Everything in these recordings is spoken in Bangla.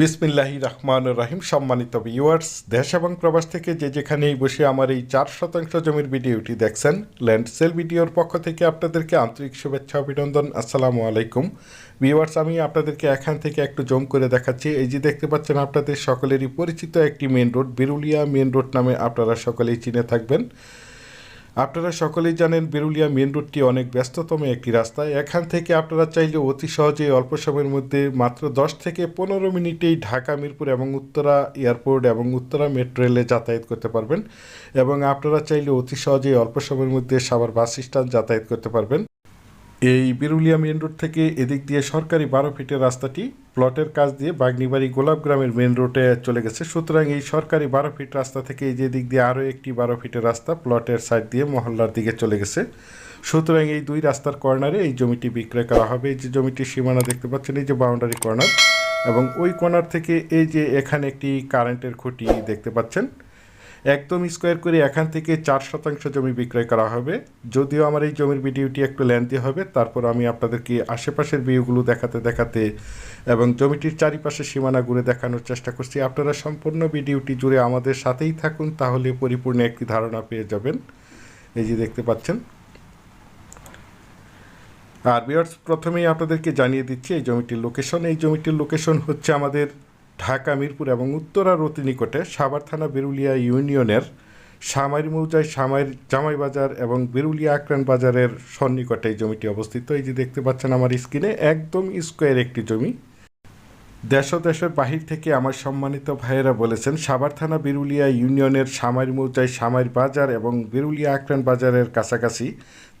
বিসমিল্লাহি রহমান রাহিম, সম্মানিত ভিউয়ার্স দেশ এবং প্রবাস থেকে যে যেখানেই বসে আমার এই চার শতাংশ জমির ভিডিওটি দেখছেন, ল্যান্ড সেল ভিডিওর পক্ষ থেকে আপনাদেরকে আন্তরিক শুভেচ্ছা, অভিনন্দন, আসসালামু আলাইকুম। ভিউয়ার্স আমি আপনাদেরকে এখান থেকে একটু জম করে দেখাচ্ছি। এই যে দেখতে পাচ্ছেন আপনাদের সকলেরই পরিচিত একটি main road Birulia main road নামে আপনারা সকলেই চিনে থাকবেন। আপনারা সকলেই জানেন বেরুলিয়া মেন রোডটি অনেক ব্যস্ততম একটি রাস্তা এখান থেকে আপনারা চাইলে অতি সহজেই অল্প সময়ের মধ্যে মাত্র দশ থেকে পনেরো মিনিটেই ঢাকা, মিরপুর এবং উত্তরা এয়ারপোর্ট এবং উত্তরা মেট্রো রেলে যাতায়াত করতে পারবেন এবং আপনারা চাইলে অতি সহজেই অল্প সময়ের মধ্যে সাভার বাস স্ট্যান্ড যাতায়াত করতে পারবেন। এই বিরুলিয়া মেন রোড থেকে এদিক দিয়ে সরকারি বারো ফিটের রাস্তাটি প্লটের কাজ দিয়ে বাগনিবাড়ি গোলাপ গ্রামের মেন রোডে চলে গেছে। সুতরাং এই সরকারি বারো ফিট রাস্তা থেকে এই যে দিক দিয়ে আরও একটি বারো ফিটের রাস্তা প্লটের সাইড দিয়ে মহল্লার দিকে চলে গেছে। সুতরাং এই দুই রাস্তার কর্নারে এই জমিটি বিক্রয় করা হবে। এই যে জমিটির সীমানা দেখতে পাচ্ছেন, এই যে বাউন্ডারি কর্নার এবং ওই কর্নার থেকে এই যে এখানে একটি কারেন্টের খুঁটি দেখতে পাচ্ছেন। একদম স্কোয়ার করে এখান থেকে চার শতাংশ জমি বিক্রয় করা হবে। যদিও আমার এই জমির ভিডিওটি একটু লেন্থি হবে, তারপর আমি আপনাদেরকে আশেপাশের ভিউগুলো দেখাতে দেখাতে এবং জমিটির চারিপাশে সীমানা ঘুরে দেখানোর চেষ্টা করছি। আপনারা সম্পূর্ণ ভিডিওটি জুড়ে আমাদের সাথেই থাকুন, তাহলে পরিপূর্ণ একটি ধারণা পেয়ে যাবেন। এই যে দেখতে পাচ্ছেন। আর বিয়ার্স প্রথমেই আপনাদেরকে জানিয়ে দিচ্ছি, এই জমিটির লোকেশন এই জমিটির লোকেশন হচ্ছে আমাদের ঢাকা, মিরপুর এবং উত্তরার অতি নিকটে সাভার থানা বেরুলিয়া ইউনিয়নের সামাইর মৌজায় সামাইর জামাই বাজার এবং বেরুলিয়া আক্রান বাজারের সন্নিকটে এই জমিটি অবস্থিত। এই যে দেখতে পাচ্ছেন আমার স্ক্রিনে, একদম স্কোয়ার একটি জমি। দেশ দেশের বাহির থেকে আমার সম্মানিত ভাইয়েরা বলেছেন, সাভার থানা বিরুলিয়া ইউনিয়নের সামাইর মৌজায় সামাইর বাজার এবং বিরুলিয়া আক্রান বাজারের কাছাকাছি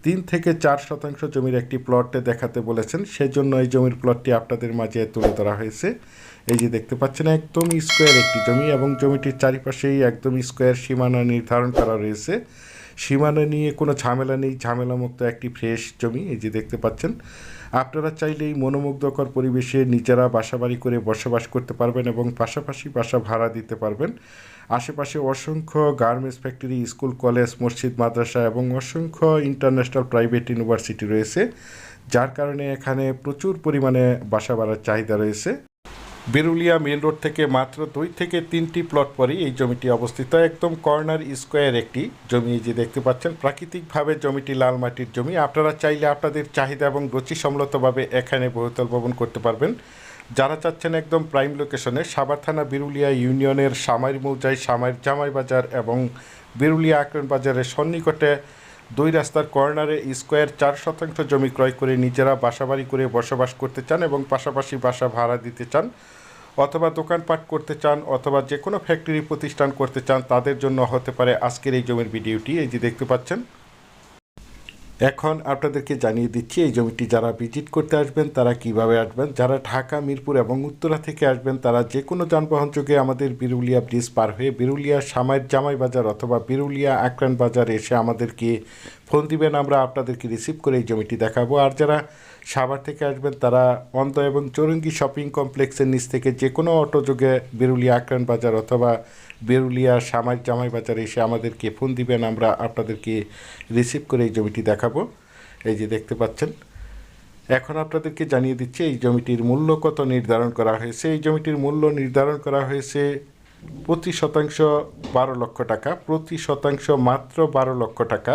তিন থেকে চার শতাংশ জমির একটি প্লটে দেখাতে বলেছেন। সেজন্য এই জমির প্লটটি আপনাদের মাঝে তুলে ধরা হয়েছে। এই যে দেখতে পাচ্ছেন একদম স্কোয়ার একটি জমি এবং জমিটির চারিপাশেই একদম স্কোয়ার সীমানা নির্ধারণ করা রয়েছে। সীমানা নিয়ে কোনো ঝামেলা নেই, ঝামেলামুক্ত একটি ফ্রেশ জমি, এই যে দেখতে পাচ্ছেন। আপনারা চাইলেই মনোমুগ্ধকর পরিবেশে নিজেরা বাসাবাড়ি করে বসবাস করতে পারবেন এবং পাশাপাশি বাসা ভাড়া দিতে পারবেন। আশেপাশে অসংখ্য গার্মেন্টস ফ্যাক্টরি স্কুল কলেজ মসজিদ, মাদ্রাসা এবং অসংখ্য ইন্টারন্যাশনাল প্রাইভেট ইউনিভার্সিটি রয়েছে, যার কারণে এখানে প্রচুর পরিমাণে বাসা বাড়ার চাহিদা রয়েছে। বেরুলিয়া মেল রোড থেকে মাত্র দুই থেকে তিনটি প্লট পরেই এই জমিটি অবস্থিত। একদম কর্নার স্কোয়ার একটি জমি যে দেখতে পাচ্ছেন, প্রাকৃতিকভাবে জমিটি লাল মাটির জমি। আপনারা চাইলে আপনাদের চাহিদা এবং রুচি সম্মতভাবে এখানে বহুতল ভবন করতে পারবেন। যারা চাচ্ছেন একদম প্রাইম লোকেশনে, সাভার থানা বিরুলিয়া ইউনিয়নের সামাইর মৌজায় সামাইর জামাই বাজার এবং বিরুলিয়া আক্রন বাজারের সন্নিকটে দুই রাস্তার কর্নারে স্কোয়ার চার শতাংশ জমি ক্রয় করে নিজেরা বাসাবাড়ি করে বসবাস করতে চান এবং পাশাপাশি বাসা ভাড়া দিতে চান অথবা দোকানপাট করতে চান অথবা যে কোনো ফ্যাক্টরি প্রতিষ্ঠান করতে চান, তাদের জন্য হতে পারে আজকের এই জমির ভিডিওটি। এই যে দেখতে পাচ্ছেন এখন আপনাদেরকে জানিয়ে দিচ্ছি, এই জমিটি যারা ভিজিট করতে আসবেন, তারা কীভাবে আসবেন? যারা ঢাকা, মিরপুর এবং উত্তরা থেকে আসবেন, তারা যে কোনো যানবাহন যোগে আমাদের বিরুলিয়া ব্রিজ পার হয়ে বিরুলিয়া সামাই জামাই বাজার অথবা বিরুলিয়া আক্রান বাজার এসে আমাদেরকে ফোন দিবেন, আমরা আপনাদেরকে রিসিভ করে এই জমিটি দেখাবো। আর যারা সাভার থেকে আসবেন, তারা অন্ত এবং চৌরঙ্গি শপিং কমপ্লেক্সের নিচ থেকে যে কোনো অটো যোগে বেরুলিয়া আক্রান বাজার অথবা বেরুলিয়া সামাই জামাই বাজারে এসে আমাদেরকে ফোন দিবেন, আমরা আপনাদেরকে রিসিভ করে এই জমিটি দেখাবো। এই যে দেখতে পাচ্ছেন, এখন আপনাদেরকে জানিয়ে দিচ্ছি, এই জমিটির মূল্য কত নির্ধারণ করা হয়েছে? এই জমিটির মূল্য নির্ধারণ করা হয়েছে প্রতি শতাংশ বারো লক্ষ টাকা, প্রতি শতাংশ মাত্র বারো লক্ষ টাকা।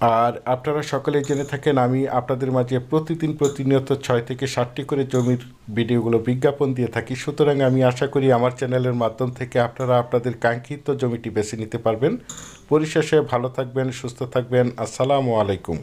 আর আপনারা সকলে জেনে থাকেন, আমি আপনাদের মাঝে প্রতিদিন প্রতিনিয়ত ছয় থেকে ষাটটি করে জমির ভিডিওগুলো বিজ্ঞাপন দিয়ে থাকি। সুতরাং আমি আশা করি আমার চ্যানেলের মাধ্যম থেকে আপনারা আপনাদের কাঙ্ক্ষিত জমিটি বেছে নিতে পারবেন। পরিশেষে ভালো থাকবেন, সুস্থ থাকবেন। আসসালামু আলাইকুম।